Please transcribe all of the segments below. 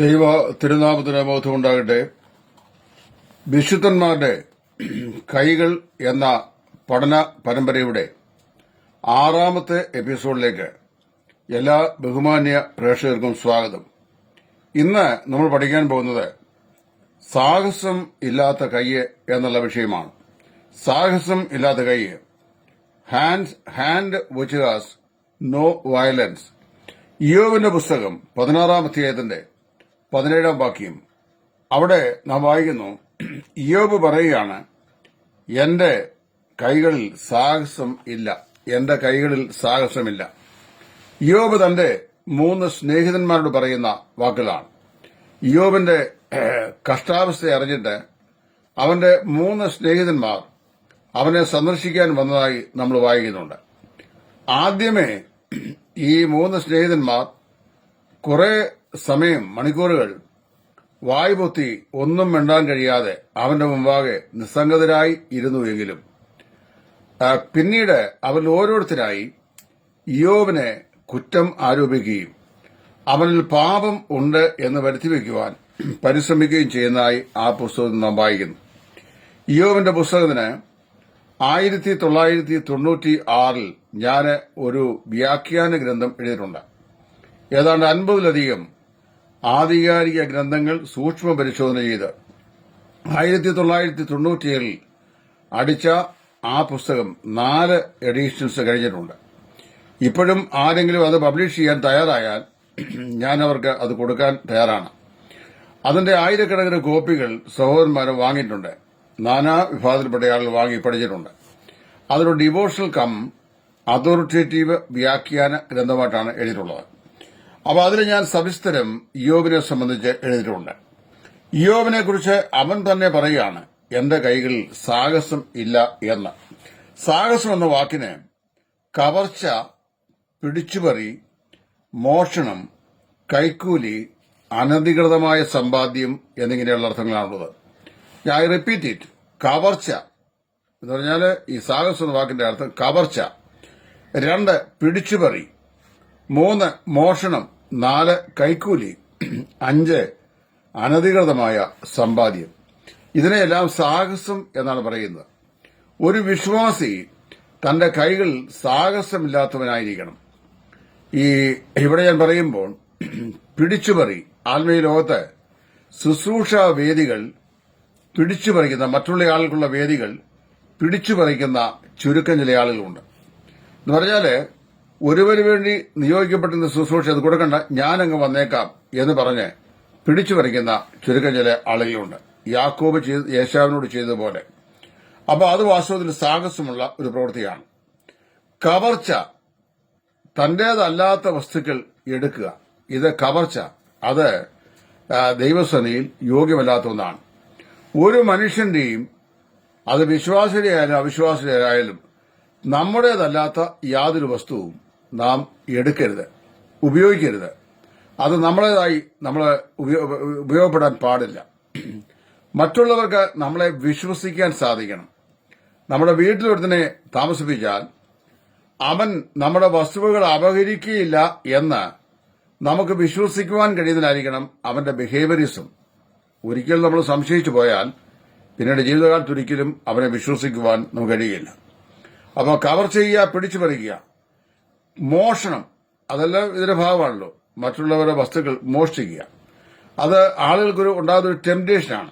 ദൈവ തിരുനാമത്തിന് ബോധമുണ്ടാകട്ടെ. വിശുദ്ധന്മാരുടെ കൈകൾ എന്ന പഠന പരമ്പരയുടെ ആറാമത്തെ എപ്പിസോഡിലേക്ക് എല്ലാ ബഹുമാന്യ പ്രേക്ഷകർക്കും സ്വാഗതം. ഇന്ന് നമ്മൾ പഠിക്കാൻ പോകുന്നത് സാഹസം ഇല്ലാത്ത കൈ എന്നുള്ള വിഷയമാണ്. സാഹസം ഇല്ലാത്ത കൈ hand hand which has no violence ഇയോവിന്റെ പുസ്തകം പതിനാറാം അധ്യായത്തിന്റെ പതിനേഴാം വാക്യം. അവിടെ നാം വായിക്കുന്നു ഇയോബ് പറയുകയാണ് എന്റെ കൈകളിൽ സാഹസം ഇല്ല. എന്റെ കൈകളിൽ സാഹസമില്ല യോബ് തന്റെ മൂന്ന് സ്നേഹിതന്മാരോട് പറയുന്ന വാക്കുകളാണ്. ഇയോബിന്റെ കഷ്ടാവസ്ഥയെ കഷ്ടാവസ്ഥ അറിഞ്ഞിട്ട് അവന്റെ മൂന്ന് സ്നേഹിതന്മാർ അവനെ സന്ദർശിക്കാൻ വന്നതായി നമ്മൾ വായിക്കുന്നുണ്ട്. ആദ്യമേ ഈ മൂന്ന് സ്നേഹിതന്മാർ കുറെ സമയം മണിക്കൂറുകൾ. വായ്പൊത്തി ഒന്നും മിണ്ടാൻ കഴിയാതെ അവന്റെ മുമ്പാകെ നിസ്സംഗതരായി ഇരുന്നുവെങ്കിലും പിന്നീട് അവരിൽ ഓരോരുത്തരായി ഇയോബിനെ കുറ്റം ആരോപിക്കുകയും അവനിൽ പാപം ഉണ്ട് എന്ന് വരുത്തിവെക്കുവാൻ പരിശ്രമിക്കുകയും ചെയ്യുന്നതായി ആ പുസ്തകത്തിൽ നാം വായിക്കുന്നു. ഇയോബിന്റെ പുസ്തകത്തിന് ആയിരത്തി തൊള്ളായിരത്തി തൊണ്ണൂറ്റി ആറിൽ ഞാൻ ഒരു വ്യാഖ്യാന ഗ്രന്ഥം എഴുതിയിട്ടുണ്ട്. ഏതാണ്ട് അൻപതിലധികം ആധികാരിക ഗ്രന്ഥങ്ങൾ സൂക്ഷ്മ പരിശോധന ചെയ്ത് ആയിരത്തി തൊള്ളായിരത്തി തൊണ്ണൂറ്റിയേഴിൽ അടിച്ച ആ പുസ്തകം നാല് എഡിഷൻസ് കഴിഞ്ഞിട്ടുണ്ട്. ഇപ്പോഴും ആരെങ്കിലും അത് പബ്ലിഷ് ചെയ്യാൻ തയ്യാറായാൽ ഞാൻ അവർക്ക് അത് കൊടുക്കാൻ തയ്യാറാണ്. അതിന്റെ ആയിരക്കണക്കിന് കോപ്പികൾ സഹോദരന്മാർ വാങ്ങിയിട്ടുണ്ട്. നാനാ വിഭാഗത്തിൽപ്പെട്ട ആളുകൾ വാങ്ങി പഠിച്ചിട്ടുണ്ട്. അതൊരു ഡിവോഷണൽ കം അതോറിറ്റേറ്റീവ് വ്യാഖ്യാന ഗ്രന്ഥമായിട്ടാണ് എഴുതിയിട്ടുള്ളത്. അപ്പോൾ അതിൽ ഞാൻ സവിസ്തരം യോബിനെ സംബന്ധിച്ച് എഴുതിയിട്ടുണ്ട്. യോബിനെ കുറിച്ച് അവൻ തന്നെ പറയുകയാണ് എന്റെ കൈകളിൽ സാഹസം ഇല്ല എന്ന്. സാഹസം എന്ന വാക്കിന് കവർച്ച പിടിച്ചുപറി മോഷണം കൈക്കൂലി അനധികൃതമായ സമ്പാദ്യം എന്നിങ്ങനെയുള്ള അർത്ഥങ്ങളാണുള്ളത്. ഞാൻ റിപ്പീറ്റ് ഇറ്റ്. കവർച്ച എന്ന് പറഞ്ഞാൽ ഈ സാഹസം എന്ന വാക്കിന്റെ അർത്ഥം കവർച്ച. രണ്ട് പിടിച്ചുപറി. മൂന്ന് മോഷണം. നാല് കൈക്കൂലി അഞ്ച് അനധികൃതമായ സമ്പാദ്യം. ഇതിനെയെല്ലാം സാഹസം എന്നാണ് പറയുന്നത്. ഒരു വിശ്വാസി തന്റെ കൈകളിൽ സാഹസമില്ലാത്തവനായിരിക്കണം. ഈ ഇവിടെ ഞാൻ പറയുമ്പോൾ പിടിച്ചുപറി ആത്മീയ ലോകത്ത് ശുശ്രൂഷ വേദികൾ പിടിച്ചുപറിക്കുന്ന മറ്റുള്ള ആളുകളുള്ള വേദികൾ പിടിച്ചുപറിക്കുന്ന ചുരുക്കം ചില ആളുകളുണ്ട്. എന്ന് പറഞ്ഞാൽ ഒരുവന് വേണ്ടി നിയോഗിക്കപ്പെട്ടിരുന്ന ശുശ്രൂഷ അത് കൊടുക്കണ്ട ഞാനങ്ങ് വന്നേക്കാം എന്ന് പറഞ്ഞ് പിടിച്ചു പറിക്കുന്ന ചുരുക്കം ചില ആളുകളുണ്ട്. യാക്കോബ് യേശാവിനോട് ചെയ്തതുപോലെ. അപ്പോൾ അത് വാസ്തവത്തിൽ സാഹസമുള്ള ഒരു പ്രവൃത്തിയാണ്. കവർച്ച തന്റേതല്ലാത്ത വസ്തുക്കൾ എടുക്കുക. ഇത് കവർച്ച അത് ദൈവസനയിൽ യോഗ്യമല്ലാത്ത ഒന്നാണ്. ഒരു മനുഷ്യന്റെയും അത് വിശ്വാസിയായാലും അവിശ്വാസിയായാലും നമ്മുടേതല്ലാത്ത യാതൊരു വസ്തുവും നാം എടുക്കരുത് ഉപയോഗിക്കരുത്. അത് നമ്മളേതായി നമ്മൾ ഉപയോഗപ്പെടാൻ പാടില്ല. മറ്റുള്ളവർക്ക് നമ്മളെ വിശ്വസിക്കാൻ സാധിക്കണം. നമ്മുടെ വീട്ടിൽ വീട്ടിലൊരുത്തിനെ താമസിപ്പിച്ചാൽ അവൻ നമ്മുടെ വസ്തുവകൾ അപഹരിക്കുകയില്ല എന്ന് നമുക്ക് വിശ്വസിക്കുവാൻ കഴിയുന്നതിനായിരിക്കണം അവന്റെ ബിഹേവിയറിസം ഒരിക്കൽ നമ്മൾ സംശയിച്ചു പോയാൽ പിന്നീട് ജീവിതകാലത്ത് ഒരിക്കലും അവനെ വിശ്വസിക്കുവാൻ നമുക്ക് കഴിയില്ല. അപ്പോൾ കവർ ചെയ്യുക പിടിച്ചു പറിക്കുക. മോഷണം. അതെല്ലാം ഇതിന്റെ ഭാഗമാണല്ലോ. മറ്റുള്ളവരുടെ വസ്തുക്കൾ മോഷ്ടിക്കുക. അത് ആളുകൾക്കൊരു ഉണ്ടാകുന്ന ഒരു ടെംപ്റ്റേഷനാണ്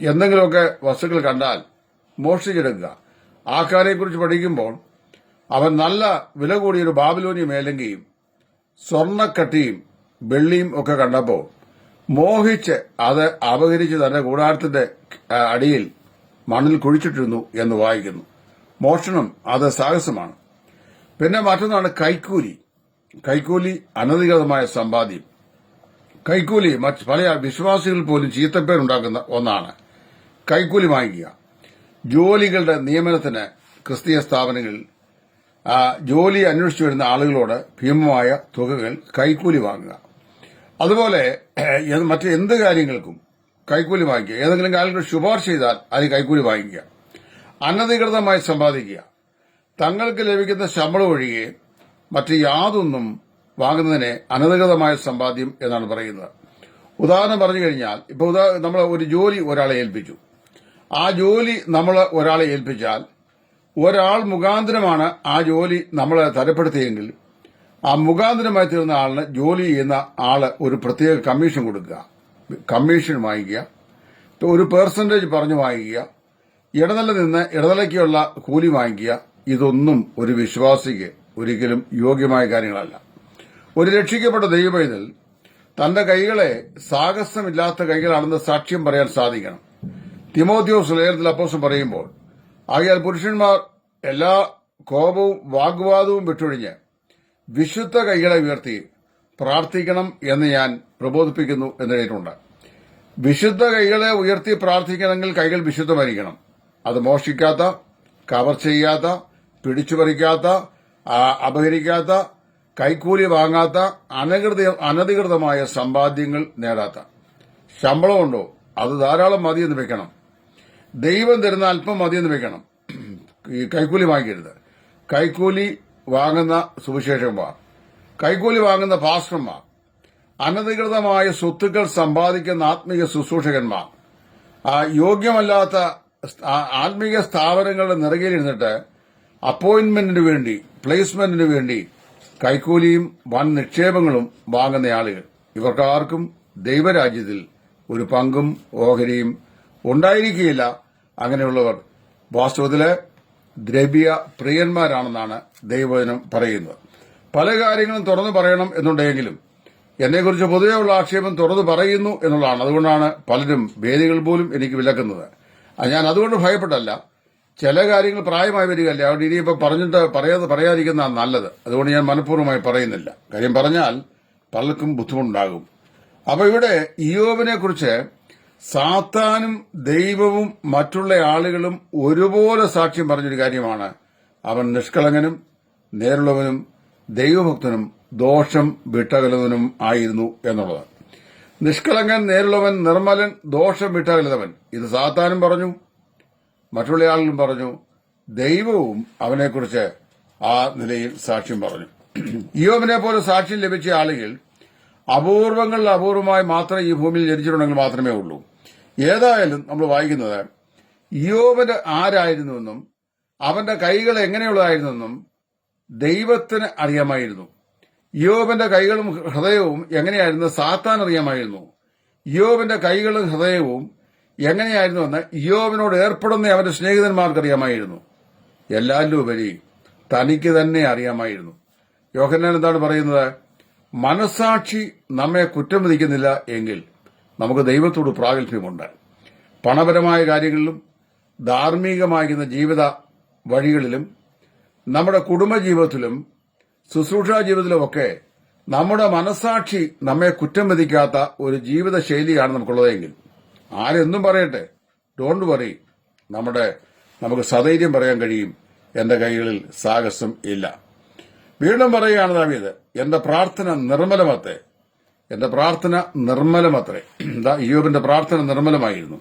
എന്തെങ്കിലുമൊക്കെ വസ്തുക്കൾ കണ്ടാൽ മോഷ്ടിച്ചെടുക്കുക. ആ കാര്യത്തെക്കുറിച്ച് പഠിക്കുമ്പോൾ അവൻ നല്ല വില കൂടിയൊരു ബാബിലോനിയ മേലങ്കയും സ്വർണക്കട്ടിയും വെള്ളിയും ഒക്കെ കണ്ടപ്പോൾ മോഹിച്ച് അത് അപഹരിച്ച് തന്റെ കൂടാരത്തിന്റെ അടിയിൽ മണ്ണിൽ കുഴിച്ചിട്ടിരുന്നു എന്ന് വായിക്കുന്നു. മോഷണം അത് സാഹസമാണ്. പിന്നെ മറ്റൊന്നാണ് കൈക്കൂലി. കൈക്കൂലി അനധികൃതമായ സമ്പാദ്യം. കൈക്കൂലി പല വിശ്വാസികൾ പോലും ചീത്തപ്പേരുണ്ടാക്കുന്ന ഒന്നാണ്. കൈക്കൂലി വാങ്ങിക്കുക. ജോലികളുടെ നിയമനത്തിന് ക്രിസ്തീയ സ്ഥാപനങ്ങളിൽ ജോലി അന്വേഷിച്ചു വരുന്ന ആളുകളോട് ഭീമമായ തുകകൾ കൈക്കൂലി വാങ്ങുക. അതുപോലെ മറ്റ് എന്ത് കാര്യങ്ങൾക്കും കൈക്കൂലി വാങ്ങിക്കുക. ഏതെങ്കിലും കാര്യങ്ങൾ ശുപാർശ ചെയ്താൽ അതിന് കൈക്കൂലി വാങ്ങിക്കുക. അനധികൃതമായി സമ്പാദിക്കുക. തങ്ങൾക്ക് ലഭിക്കുന്ന ശമ്പളം ഒഴികെ മറ്റ് യാതൊന്നും വാങ്ങുന്നതിനെ അനധികൃതമായ സമ്പാദ്യം എന്നാണ് പറയുന്നത്. ഉദാഹരണം പറഞ്ഞു കഴിഞ്ഞാൽ ഇപ്പൊ നമ്മൾ ഒരു ജോലി ഒരാളെ ഏൽപ്പിച്ചു. ആ ജോലി നമ്മൾ ഒരാളെ ഏൽപ്പിച്ചാൽ ഒരാൾ മുഖാന്തരമാണ് ആ ജോലി നമ്മൾ തരപ്പെടുത്തിയെങ്കിൽ ആ മുഖാന്തരമായി തീർന്ന ആളിന് ജോലി ചെയ്യുന്ന ആൾ ഒരു പ്രത്യേക കമ്മീഷൻ കൊടുക്കുക. കമ്മീഷൻ വാങ്ങിക്കുക. ഒരു പെർസെന്റേജ് പറഞ്ഞു വാങ്ങിക്കുക. ഇടനില നിന്ന് ഇടനിലയ്ക്കുള്ള കൂലി വാങ്ങിക്കുക. ഇതൊന്നും ഒരു വിശ്വാസിക്ക് ഒരിക്കലും യോഗ്യമായ കാര്യങ്ങളല്ല. ഒരു രക്ഷിക്കപ്പെട്ട ദൈവപൈതൽ തന്റെ കൈകളെ സാഹസമില്ലാത്ത കൈകളാണെന്ന് സാക്ഷ്യം പറയാൻ സാധിക്കണം. തിമോത്യോസ് ലേഖനത്തിൽ അപ്പോസം പറയുമ്പോൾ ആകയാൽ പുരുഷന്മാർ എല്ലാ കോപവും വാഗ്വാദവും വിട്ടൊഴിഞ്ഞ് വിശുദ്ധ കൈകളെ ഉയർത്തി പ്രാർത്ഥിക്കണം എന്ന് ഞാൻ പ്രബോധിപ്പിക്കുന്നു എന്നെഴുതിയിട്ടുണ്ട് വിശുദ്ധ കൈകളെ ഉയർത്തി പ്രാർത്ഥിക്കണമെങ്കിൽ കൈകൾ വിശുദ്ധമായിരിക്കണം. അത് മോഷ്ടിക്കാത്ത കവർ ചെയ്യാത്ത പിടിച്ചുപറിക്കാത്ത പറിക്കാത്ത അപഹരിക്കാത്ത കൈക്കൂലി വാങ്ങാത്ത അനധികൃത അനധികൃതമായ സമ്പാദ്യങ്ങൾ നേടാത്ത. ശമ്പളമുണ്ടോ? അത് ധാരാളം മതിയെന്ന് വെക്കണം. ദൈവം തരുന്ന അല്പം മതിയെന്ന് വെക്കണം. ഈ കൈക്കൂലി വാങ്ങിക്കരുത്. കൈക്കൂലി വാങ്ങുന്ന സുവിശേഷന്മാർ കൈക്കൂലി വാങ്ങുന്ന പാസ്റ്റർമാർ അനധികൃതമായ സ്വത്തുക്കൾ സമ്പാദിക്കുന്ന ആത്മീയ ശുശ്രൂഷകന്മാർ യോഗ്യമല്ലാത്ത ആത്മീയ സ്ഥാപനങ്ങളുടെ നിറകിലിരുന്നിട്ട് അപ്പോയിന്റ്മെന്റിന് വേണ്ടി പ്ലേസ്മെന്റിന് വേണ്ടി കൈക്കൂലിയും വൻ നിക്ഷേപങ്ങളും വാങ്ങുന്ന ആളുകൾ. ഇവർക്കാർക്കും ദൈവരാജ്യത്തിൽ ഒരു പങ്കും ഓഹരിയും ഉണ്ടായിരിക്കുകയില്ല. അങ്ങനെയുള്ളവർ വാസ്തവത്തിൽ ദ്രവ്യ പ്രിയന്മാരാണെന്നാണ് ദൈവവചനം പറയുന്നത്. പല കാര്യങ്ങളും തുറന്നു പറയണം എന്നുണ്ടെങ്കിലും എന്നെക്കുറിച്ച് പൊതുവെയുള്ള ആക്ഷേപം തുറന്നു പറയുന്നു എന്നുള്ളതാണ്. അതുകൊണ്ടാണ് പലരും വേദികൾ പോലും എനിക്ക് വിലക്കുന്നത്. ഞാൻ അതുകൊണ്ട് ഭയപ്പെട്ടല്ല. ചില കാര്യങ്ങൾ പ്രായമായി വരികയല്ല? അവിടെ ഇനിയിപ്പോൾ പറഞ്ഞിട്ട് പറയാതെ പറയാതിരിക്കുന്നതാണ് നല്ലത്. അതുകൊണ്ട് ഞാൻ മനഃപൂർവമായി പറയുന്നില്ല. കാര്യം പറഞ്ഞാൽ പലർക്കും ബുദ്ധിമുട്ടുണ്ടാകും. അപ്പൊ ഇവിടെ ഇയോബിനെ കുറിച്ച് സാത്താനും ദൈവവും മറ്റുള്ള ആളുകളും ഒരുപോലെ സാക്ഷ്യം പറഞ്ഞൊരു കാര്യമാണ്. അവൻ നിഷ്കളങ്കനും നേരുള്ളവനും ദൈവഭക്തനും ദോഷം വിട്ടകലുന്നവനും ആയിരുന്നു എന്നുള്ളത്. നിഷ്കളങ്കൻ നേരുള്ളവൻ നിർമ്മലൻ ദോഷം വിട്ടകലുന്നവൻ. ഇത് സാത്താനും പറഞ്ഞു മറ്റുള്ള ആളുകളും പറഞ്ഞു ദൈവവും അവനെക്കുറിച്ച് ആ നിലയിൽ സാക്ഷ്യം പറഞ്ഞു. ഇയോബിനെ പോലെ സാക്ഷ്യം ലഭിച്ച ആളുകൾ അപൂർവങ്ങളിൽ അപൂർവമായി മാത്രം ഈ ഭൂമിയിൽ ജനിച്ചിട്ടുണ്ടെങ്കിൽ മാത്രമേ ഉള്ളൂ. ഏതായാലും നമ്മൾ വായിക്കുന്നത് ഇയോബിന് ആരായിരുന്നുവെന്നും അവന്റെ കൈകൾ എങ്ങനെയുള്ളതായിരുന്നെന്നും ദൈവത്തിന് അറിയാമായിരുന്നു. യോബിന്റെ കൈകളും ഹൃദയവും എങ്ങനെയായിരുന്നു സാത്താൻ അറിയാമായിരുന്നു. യോബിന്റെ കൈകളും ഹൃദയവും എങ്ങനെയായിരുന്നുവെന്ന് യോവിനോട് ഏർപ്പെടുന്ന അവന്റെ സ്നേഹിതന്മാർക്ക് അറിയാമായിരുന്നു എല്ലാവരിലും ഉപരി തനിക്ക് തന്നെ അറിയാമായിരുന്നു. യോഹന്നാൻ എന്താണ് പറയുന്നത്? മനസാക്ഷി നമ്മെ കുറ്റം വിധിക്കുന്നില്ല എങ്കിൽ നമുക്ക് ദൈവത്തോട് പ്രാഗൽഭ്യമുണ്ട്. പണപരമായ കാര്യങ്ങളിലും ധാർമ്മികമാകുന്ന ജീവിത വഴികളിലും നമ്മുടെ കുടുംബജീവിതത്തിലും ശുശ്രൂഷാ ജീവിതത്തിലുമൊക്കെ നമ്മുടെ മനസാക്ഷി നമ്മെ കുറ്റം വിധിക്കാത്ത ഒരു ജീവിത ശൈലിയാണ് നമുക്കുള്ളതെങ്കിൽ ആരെന്നും പറയട്ടെ. ഡോണ്ട് വറി നമ്മുടെ നമുക്ക് സധൈര്യം പറയാൻ കഴിയും. എന്റെ കൈകളിൽ സാഹസം ഇല്ല. വീണ്ടും പറയുകയാണ് ദാവീത് എന്റെ പ്രാർത്ഥന നിർമ്മലമത്തെ എന്റെ പ്രാർത്ഥന നിർമ്മലമത്രേ. യോബിന്റെ പ്രാർത്ഥന നിർമ്മലമായിരുന്നു.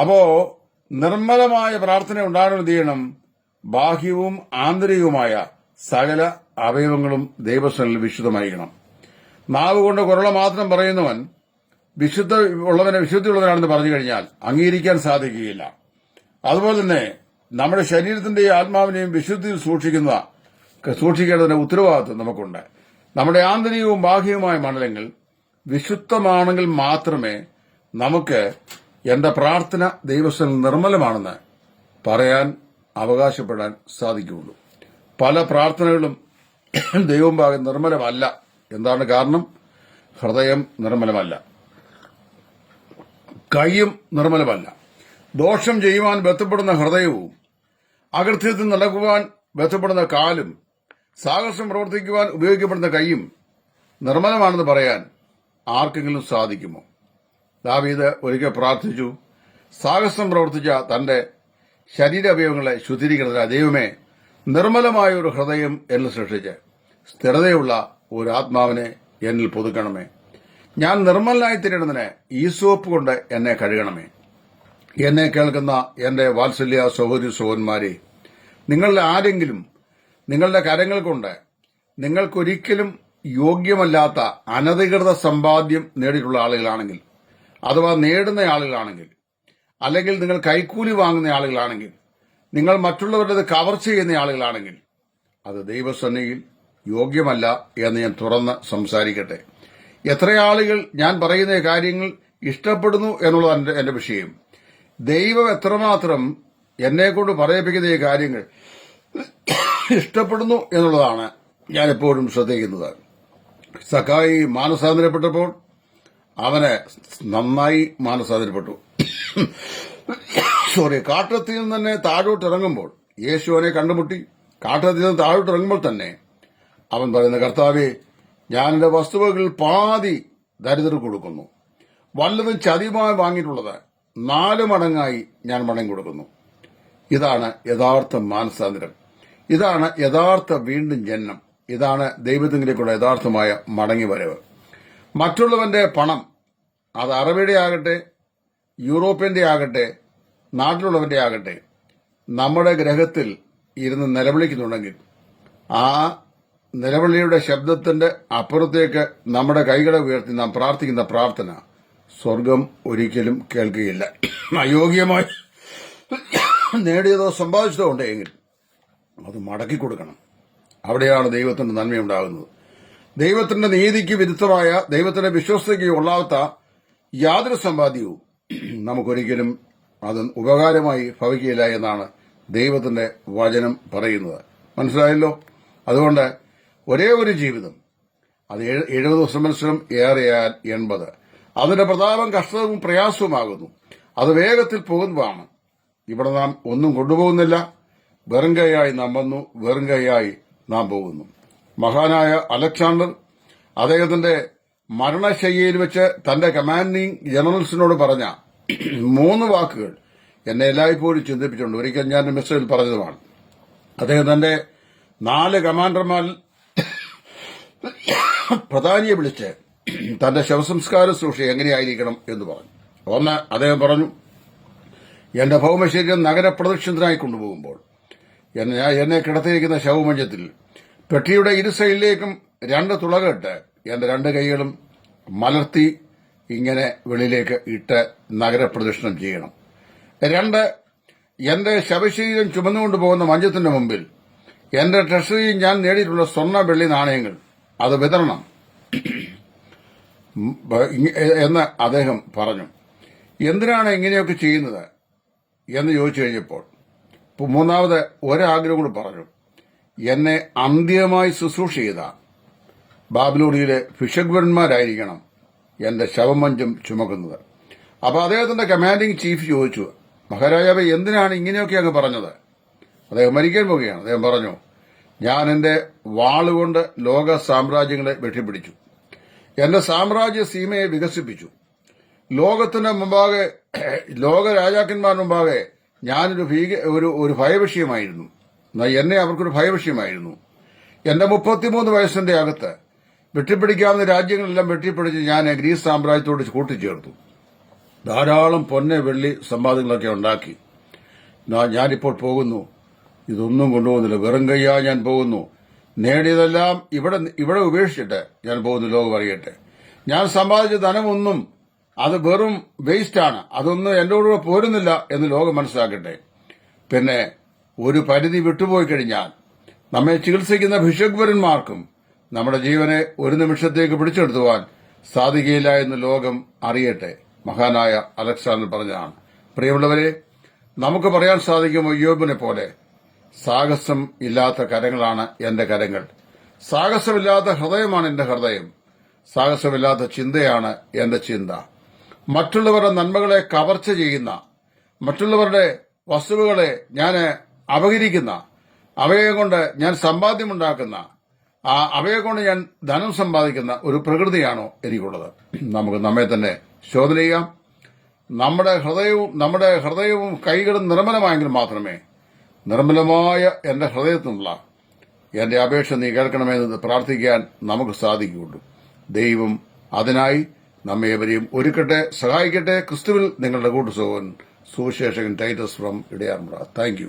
അപ്പോ നിർമ്മലമായ പ്രാർത്ഥന ഉണ്ടാകണം ചെയ്യണം? ബാഹ്യവും ആന്തരികവുമായ സകല അവയവങ്ങളും ദൈവസ്ഥനിൽ വിശുദ്ധമായിരിക്കണം. നാവുകൊണ്ട് കൊണ്ട് മാത്രം പറയുന്നവൻ വിശുദ്ധ ഉള്ളവനെ വിശുദ്ധിയുള്ളവനാണെന്ന് പറഞ്ഞു കഴിഞ്ഞാൽ അംഗീകരിക്കാൻ സാധിക്കുകയില്ല. അതുപോലെ തന്നെ നമ്മുടെ ശരീരത്തിന്റെയും ആത്മാവിനെയും വിശുദ്ധിയിൽ സൂക്ഷിക്കുന്ന സൂക്ഷിക്കേണ്ടതിന്റെ ഉത്തരവാദിത്വം നമുക്കുണ്ട്. നമ്മുടെ ആന്തരികവും ബാഹ്യവുമായ മണ്ഡലങ്ങൾ വിശുദ്ധമാണെങ്കിൽ മാത്രമേ നമുക്ക് എന്റെ പ്രാർത്ഥന ദൈവസ്ഥനിൽ നിർമ്മലമാണെന്ന് പറയാൻ അവകാശപ്പെടാൻ സാധിക്കുകയുള്ളൂ. പല പ്രാർത്ഥനകളും ദൈവം ഭാഗം നിർമ്മലമല്ല. എന്താണ് കാരണം? ഹൃദയം നിർമ്മലമല്ല. കൈയും നിർമ്മലമല്ല. ദോഷം ചെയ്യുവാൻ ബന്ധപ്പെടുന്ന ഹൃദയവും അകൃത്യത്തിൽ നടക്കുവാൻ ബന്ധപ്പെടുന്ന കാലും സാഹസം പ്രവർത്തിക്കുവാൻ ഉപയോഗിക്കപ്പെടുന്ന കൈയും നിർമ്മലമാണെന്ന് പറയാൻ ആർക്കെങ്കിലും സാധിക്കുമോ? ദാവീദ് ഒരിക്കൽ പ്രാർത്ഥിച്ചു സാഹസം പ്രവർത്തിച്ച തന്റെ ശരീരാവയവങ്ങളെ ശുദ്ധീകരിക്കുന്നതിന് ദൈവമേ നിർമ്മലമായ ഒരു ഹൃദയം എന്നിൽ സൃഷ്ടിച്ച് സ്ഥിരതയുള്ള ഒരു ആത്മാവിനെ എന്നിൽ പുതുക്കണമേ. ഞാൻ നിർമ്മലനായി തീരുന്നതിന് ഈ സോപ്പ് കൊണ്ട് എന്നെ കഴുകണമേ. എന്നെ കേൾക്കുന്ന എന്റെ വാത്സല്യ സഹോദരി സഹോദരന്മാരെ നിങ്ങളുടെ ആരെങ്കിലും നിങ്ങളുടെ കരങ്ങൾ കൊണ്ട് നിങ്ങൾക്കൊരിക്കലും യോഗ്യമല്ലാത്ത അനധികൃത സമ്പാദ്യം നേടിയിട്ടുള്ള ആളുകളാണെങ്കിൽ അഥവാ നേടുന്ന ആളുകളാണെങ്കിൽ അല്ലെങ്കിൽ നിങ്ങൾ കൈക്കൂലി വാങ്ങുന്ന ആളുകളാണെങ്കിൽ നിങ്ങൾ മറ്റുള്ളവരുടെ കവർച്ച ചെയ്യുന്ന ആളുകളാണെങ്കിൽ അത് ദൈവസന്നയിൽ യോഗ്യമല്ല എന്ന് ഞാൻ തുറന്ന് സംസാരിക്കട്ടെ. എത്ര ആളുകൾ ഞാൻ പറയുന്ന കാര്യങ്ങൾ ഇഷ്ടപ്പെടുന്നു എന്നുള്ളതാണ് എന്റെ- വിഷയം. ദൈവം എത്രമാത്രം എന്നെ കൊണ്ട് പറയിപ്പിക്കുന്ന ഈ കാര്യങ്ങൾ ഇഷ്ടപ്പെടുന്നു എന്നുള്ളതാണ് ഞാൻ എപ്പോഴും ശ്രദ്ധിക്കുന്നത്. സഖായി മാനസാന്തരപ്പെട്ടപ്പോൾ അവന് നന്നായി മാനസാന്തരപ്പെട്ടു. സോറി കാട്ടത്തിൽ നിന്ന് തന്നെ താഴോട്ട് ഇറങ്ങുമ്പോൾ യേശു അവനെ കണ്ടുമുട്ടി. കാട്ടത്തിൽ നിന്ന് താഴോട്ട് ഇറങ്ങുമ്പോൾ തന്നെ അവൻ പറയുന്ന കർത്താവെ ഞാൻ എന്റെ വസ്തുവകളിൽ പാതി ദരിദ്രർ കൊടുക്കുന്നു. വല്ലതും ചതിയുമായി വാങ്ങിയിട്ടുള്ളത് നാല് മടങ്ങായി ഞാൻ മടങ്ങി കൊടുക്കുന്നു. ഇതാണ് യഥാർത്ഥ മാനസാന്തരം. ഇതാണ് യഥാർത്ഥ വീണ്ടും ജന്മം ഇതാണ് ദൈവത്തിങ്കിലേക്കുള്ള യഥാർത്ഥമായ മടങ്ങി വരവ് മറ്റുള്ളവന്റെ പണം അത് അറബിയുടെ ആകട്ടെ യൂറോപ്യന്റെ ആകട്ടെ നാട്ടിലുള്ളവന്റെ ആകട്ടെ നമ്മുടെ ഗ്രഹത്തിൽ ഇരുന്ന് നിലവിളിക്കുന്നുണ്ടെങ്കിൽ ആ നിലവിളിയുടെ ശബ്ദത്തിന്റെ അപ്പുറത്തേക്ക് നമ്മുടെ കൈകളെ ഉയർത്തി നാം പ്രാർത്ഥിക്കുന്ന പ്രാർത്ഥന സ്വർഗം ഒരിക്കലും കേൾക്കുകയില്ല. അയോഗ്യമായി നേടിയതോ സമ്പാദിച്ചതോ ഉണ്ടെങ്കിൽ അത് മടക്കി കൊടുക്കണം. അവിടെയാണ് ദൈവത്തിന്റെ നന്മയുണ്ടാകുന്നത്. ദൈവത്തിന്റെ നീതിക്ക് വിരുദ്ധമായ ദൈവത്തിന്റെ വിശ്വസ്തയ്ക്ക് കൊള്ളാത്ത യാതൊരു സമ്പാദ്യവും നമുക്കൊരിക്കലും അത് ഉപകാരമായി ഭവിക്കില്ല എന്നാണ് ദൈവത്തിന്റെ വചനം പറയുന്നത്. മനസ്സിലായല്ലോ? അതുകൊണ്ട് ഒരേ ഒരു ജീവിതം. അത് എഴുപത് സംവത്സരം ഏറെയാൽ എൺപത്. അതിന്റെ പ്രതാപം കഷ്ടവും പ്രയാസവുമാകുന്നു. അത് വേഗത്തിൽ പോകുന്നതാണ്. ഇവിടെ നാം ഒന്നും കൊണ്ടുപോകുന്നില്ല. വെറും കൈയായി നാം വന്നു. വെറും കൈയായി നാം പോകുന്നു. മഹാനായ അലക്സാണ്ടർ അദ്ദേഹത്തിന്റെ മരണശയ്യയിൽ വെച്ച് തന്റെ കമാൻഡിംഗ് ജനറൽസിനോട് പറഞ്ഞ മൂന്ന് വാക്കുകൾ എന്നെ എല്ലായ്പ്പോഴും ചിന്തിപ്പിച്ചിട്ടുണ്ട് ഒരിക്കൽ ഞാൻ മെസ്സേജിൽ പറഞ്ഞതുമാണ്. അദ്ദേഹം തന്റെ നാല് കമാൻഡർമാരിൽ പ്രധാനിയെ വിളിച്ച് തന്റെ ശവസംസ്കാര ശുശ്രൂഷ എങ്ങനെയായിരിക്കണം എന്ന് പറഞ്ഞു. ഒന്ന് അദ്ദേഹം പറഞ്ഞു എന്റെ ഭൗമശരീരം നഗരപ്രദക്ഷിണത്തിനായി കൊണ്ടുപോകുമ്പോൾ എന്നെ കിടത്തിയിരിക്കുന്ന ശവമഞ്ചത്തിൽ പെട്ടിയുടെ ഇരു സൈഡിലേക്കും രണ്ട് തുളകിട്ട് എന്റെ രണ്ട് കൈകളും മലർത്തി ഇങ്ങനെ വെളിയിലേക്ക് ഇട്ട് നഗരപ്രദക്ഷിണം ചെയ്യണം. രണ്ട് എന്റെ ശവശരീരം ചുമന്നുകൊണ്ട് പോകുന്ന മഞ്ചത്തിന്റെ മുമ്പിൽ എന്റെ ട്രഷറിയിൽ ഞാൻ നേടിയിട്ടുള്ള സ്വർണ വെള്ളി നാണയങ്ങൾ അത് വിതരണം. എന്ന് അദ്ദേഹം പറഞ്ഞു. എന്തിനാണ് ഇങ്ങനെയൊക്കെ ചെയ്യുന്നത്? എന്ന് ചോദിച്ചു കഴിഞ്ഞപ്പോൾ മൂന്നാമത് ഒരാഗ്രഹം കൂടി പറഞ്ഞു. എന്നെ അന്ത്യമായി ശുശ്രൂഷ ചെയ്ത ബാബിലോണിയിലെ ഫിഷഗ്വരന്മാരായിരിക്കണം എന്റെ ശവമഞ്ചം ചുമക്കുന്നത്. അപ്പൊ അദ്ദേഹത്തിന്റെ കമാൻഡിംഗ് ചീഫ് ചോദിച്ചു മഹാരാജാവ് എന്തിനാണ് ഇങ്ങനെയൊക്കെ അങ്ങ് പറഞ്ഞത്? അദ്ദേഹം മരിക്കാൻ പോവുകയാണ്. അദ്ദേഹം പറഞ്ഞു ഞാൻ എന്റെ വാളുകൊണ്ട് ലോക സാമ്രാജ്യങ്ങളെ വെട്ടിപ്പിടിച്ചു. എന്റെ സാമ്രാജ്യ സീമയെ വികസിപ്പിച്ചു. ലോകത്തിന് മുമ്പാകെ ലോക രാജാക്കന്മാരുടെ മുമ്പാകെ ഞാനൊരു ഭീക ഒരു ഒരു ഭയവിഷയമായിരുന്നു. എന്നെ അവർക്കൊരു ഭയവിഷയമായിരുന്നു. എന്റെ മുപ്പത്തിമൂന്ന് വയസ്സിന്റെ അകത്ത് വെട്ടിപ്പിടിക്കാവുന്ന രാജ്യങ്ങളെല്ലാം വെട്ടിപ്പിടിച്ച് ഞാൻ ഗ്രീസ് സാമ്രാജ്യത്തോട് കൂട്ടിച്ചേർത്തു. ധാരാളം പൊന്നെ വെള്ളി സമ്പാദ്യങ്ങളൊക്കെ ഉണ്ടാക്കി. ഞാനിപ്പോൾ പോകുന്നു. ഇതൊന്നും കൊണ്ടുപോകുന്നില്ല. വെറും കയ്യാ ഞാൻ പോകുന്നു. നേടിയതെല്ലാം ഇവിടെ ഇവിടെ ഉപേക്ഷിച്ചിട്ട് ഞാൻ പോകുന്നു ലോകം അറിയട്ടെ. ഞാൻ സമ്പാദിച്ച ധനമൊന്നും അത് വെറും വേസ്റ്റാണ് അതൊന്നും എന്റെ കൂടെ പോരുന്നില്ല എന്ന് ലോകം മനസ്സിലാക്കട്ടെ. പിന്നെ ഒരു പരിധി വിട്ടുപോയി കഴിഞ്ഞാൽ നമ്മെ ചികിത്സിക്കുന്ന ഭിഷഗ്വരന്മാർക്കും നമ്മുടെ ജീവനെ ഒരു നിമിഷത്തേക്ക് പിടിച്ചെടുത്തുവാൻ സാധിക്കില്ല എന്ന് ലോകം അറിയട്ടെ. മഹാനായ അലക്സാണ്ടർ പറഞ്ഞതാണ്. പ്രിയമുള്ളവരെ നമുക്ക് പറയാൻ സാധിക്കും യോബിനെ പോലെ സാഹസം ഇല്ലാത്ത കരങ്ങളാണ് എന്റെ കരങ്ങൾ. സാഹസമില്ലാത്ത ഹൃദയമാണ് എന്റെ ഹൃദയം. സാഹസമില്ലാത്ത ചിന്തയാണ് എന്റെ ചിന്ത. മറ്റുള്ളവരുടെ നന്മകളെ കവർച്ച ചെയ്യുന്ന മറ്റുള്ളവരുടെ വസ്തുവകളെ ഞാൻ അപഹരിക്കുന്ന അവയെ കൊണ്ട് ഞാൻ സമ്പാദ്യമുണ്ടാക്കുന്ന ആ അവയെ കൊണ്ട് ഞാൻ ധനം സമ്പാദിക്കുന്ന ഒരു പ്രകൃതിയാണോ എനിക്കുള്ളത്. നമുക്ക് നമ്മെ തന്നെ ശോധന ചെയ്യാം. നമ്മുടെ ഹൃദയവും നമ്മുടെ ഹൃദയവും കൈകളും നിർമ്മലമായെങ്കിൽ മാത്രമേ നിർമ്മലമായ എന്റെ ഹൃദയത്തിനുള്ള എന്റെ അപേക്ഷ നീ കേൾക്കണമെന്ന് പ്രാർത്ഥിക്കാൻ നമുക്ക് സാധിക്കുകയുള്ളൂ. ദൈവം അതിനായി നമ്മെ എവരെയും ഒരുക്കട്ടെ സഹായിക്കട്ടെ. ക്രിസ്തുവിൽ നിങ്ങളുടെ കൂട്ടുസോവൻ Suviseshakan Titus from Idayarmura. Thank you